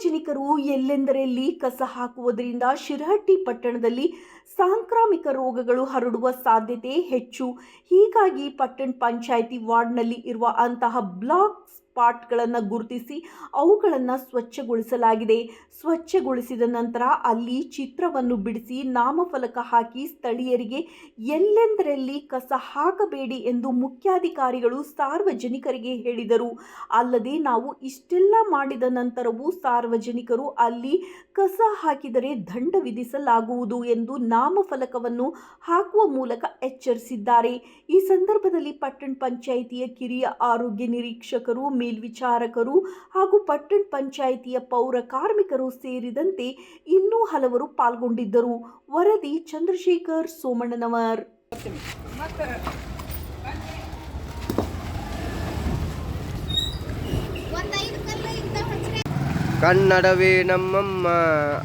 ಸಾರ್ವಜನಿಕರು ಎಲ್ಲೆಂದರಲ್ಲಿ ಕಸ ಹಾಕುವುದರಿಂದ ಶಿರಹಟ್ಟಿ ಪಟ್ಟಣದಲ್ಲಿ ಸಾಂಕ್ರಾಮಿಕ ರೋಗಗಳು ಹರಡುವ ಸಾಧ್ಯತೆ ಹೆಚ್ಚು. ಹೀಗಾಗಿ ಪಟ್ಟಣ ಪಂಚಾಯಿತಿ ವಾರ್ಡ್ನಲ್ಲಿ ಇರುವ ಅಂತಹ ಬ್ಲಾಕ್ ಸ್ಪಾಟ್ಗಳನ್ನು ಗುರುತಿಸಿ ಅವುಗಳನ್ನು ಸ್ವಚ್ಛಗೊಳಿಸಲಾಗಿದೆ. ಸ್ವಚ್ಛಗೊಳಿಸಿದ ನಂತರ ಅಲ್ಲಿ ಚಿತ್ರವನ್ನು ಬಿಡಿಸಿ ನಾಮಫಲಕ ಹಾಕಿ ಸ್ಥಳೀಯರಿಗೆ ಎಲ್ಲೆಂದರಲ್ಲಿ ಕಸ ಹಾಕಬೇಡಿ ಎಂದು ಮುಖ್ಯಾಧಿಕಾರಿಗಳು ಸಾರ್ವಜನಿಕರಿಗೆ ಹೇಳಿದರು. ಅಲ್ಲದೆ ನಾವು ಇಷ್ಟೆಲ್ಲ ಮಾಡಿದ ನಂತರವೂ ಸಾರ್ವಜನಿಕರು ಅಲ್ಲಿ ಕಸ ಹಾಕಿದರೆ ದಂಡ ವಿಧಿಸಲಾಗುವುದು ಎಂದು ನಾಮಫಲಕವನ್ನು ಹಾಕುವ ಮೂಲಕ ಎಚ್ಚರಿಸಿದ್ದಾರೆ. ಈ ಸಂದರ್ಭದಲ್ಲಿ ಪಟ್ಟಣ ಪಂಚಾಯಿತಿಯ ಕಿರಿಯ ಆರೋಗ್ಯ ನಿರೀಕ್ಷಕರು ಮೇಲ್ವಿಚಾರಕರು ಹಾಗೂ ಪಟ್ಟಣ ಪಂಚಾಯಿತಿಯ ಪೌರ ಕಾರ್ಮಿಕರು ಸೇರಿದಂತೆ ಇನ್ನೂ ಹಲವರು ಪಾಲ್ಗೊಂಡಿದ್ದರು. ವರದಿ ಚಂದ್ರಶೇಖರ್ ಸೋಮಣ್ಣನವರ್. ಕನ್ನಡವೇ ನಮ್ಮಮ್ಮ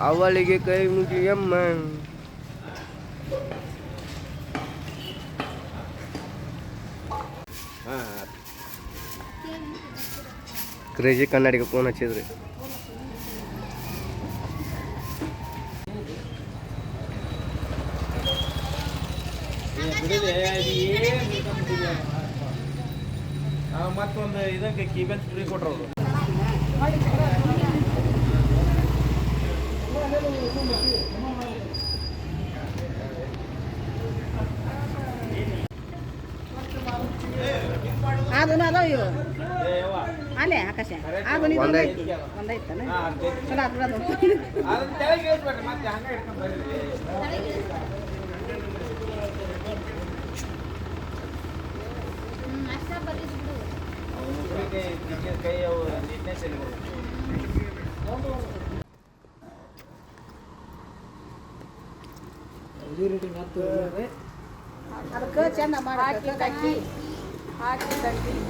ಅವಳಿಗೆ ಕೈ ಮುಗಿಯಮ್ಮ ಕ್ರೇಜಿ ಕನ್ನಡಿಗೆ ಫೋನ್ ಹಚ್ಚಿದ್ರಿ. ಮತ್ತೊಂದು ಇದಕ್ಕೆ ಕೀಬೆನ್ ಫ್ರೀ ಕೊಟ್ಟರು ಅದು ಅದನ್ನ ಅದಾವ ಇವು ಅಲ್ಲೇ ಆಕಾಶ. ಅದನ್ನ ಒಂದೇ ಒಂದೈತನ ಚಲೋ ಆತ್ ಕೈ ಅವು ನೀಟ್ನೆಸ್. ಅದಕ್ಕೆ ಚಂದ ಮಾಡಿ ಹಾಕಿ ಹಾಕಿ.